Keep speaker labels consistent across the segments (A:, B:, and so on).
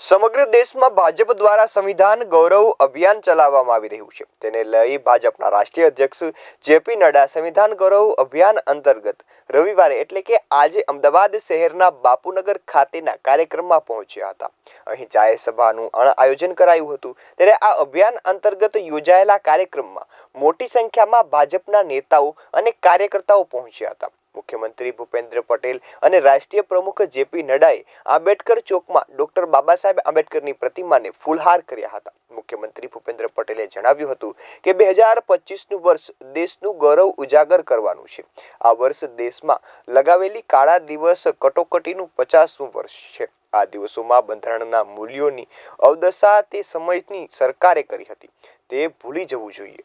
A: સમગ્ર દેશમાં ભાજપ દ્વારા સંવિધાન ગૌરવ અભિયાન ચલાવવામાં આવી રહ્યું છે. તેને લઈ ભાજપના રાષ્ટ્રીય અધ્યક્ષ જેપી નડ્ડા સંવિધાન ગૌરવ અભિયાન અંતર્ગત રવિવારે એટલે કે આજે અમદાવાદ શહેરના બાપુનગર ખાતેના કાર્યક્રમમાં પહોંચ્યા હતા. અહીં જાહેર સભાનું આયોજન કરાયું હતું. ત્યારે આ અભિયાન અંતર્ગત યોજાયેલા કાર્યક્રમમાં મોટી સંખ્યામાં ભાજપના નેતાઓ અને કાર્યકર્તાઓ પહોંચ્યા હતા. મુખ્યમંત્રી ભૂપેન્દ્ર પટેલ અને રાષ્ટ્રીય પ્રમુખ જેપી નડ્ડાએ આંબેડકર ચોકમાં ડોક્ટર બાબા સાહેબ આંબેડકરની પ્રતિમાને ફૂલહાર કર્યા હતા. મુખ્યમંત્રી ભૂપેન્દ્ર પટેલે જણાવ્યું હતું કે બે હજાર પચીસનું વર્ષ દેશનું ગૌરવ ઉજાગર કરવાનું છે. આ વર્ષ દેશમાં લગાવેલી કાળા દિવસ કટોકટીનું પચાસમું વર્ષ છે. આ દિવસોમાં બંધારણના મૂલ્યોની અવદશા તે સમયની સરકારે કરી હતી. તે ભૂલી જવું જોઈએ.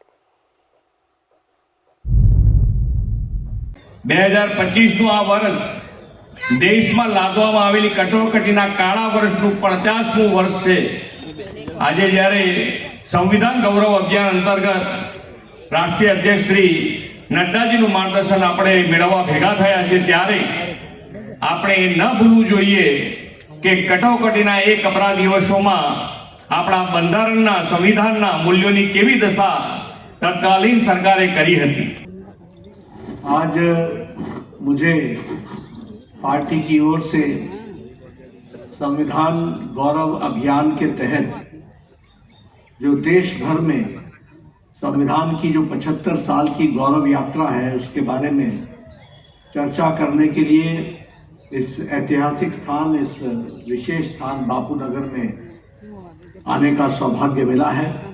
B: બે હજાર પચીસનું આ વર્ષ દેશમાં લાદવામાં આવેલી કટોકટીના કાળા વર્ષનું પચાસમું વર્ષ છે. આજે જ્યારે સંવિધાન ગૌરવ અભિયાન અંતર્ગત રાષ્ટ્રીય અધ્યક્ષ શ્રી નડ્ડાજીનું માર્ગદર્શન આપણે મેળવવા ભેગા થયા છે, ત્યારે આપણે એ ન ભૂલવું જોઈએ કે કટોકટીના એ કપરા દિવસોમાં આપણા બંધારણના સંવિધાનના મૂલ્યોની કેવી દશા તત્કાલીન સરકારે કરી હતી.
C: आज मुझे पार्टी की ओर से संविधान गौरव अभियान के तहत जो देश भर में संविधान की जो 75 साल की गौरव यात्रा है, उसके बारे में चर्चा करने के लिए इस ऐतिहासिक स्थान, इस विशेष स्थान बापू नगर में आने का सौभाग्य मिला है।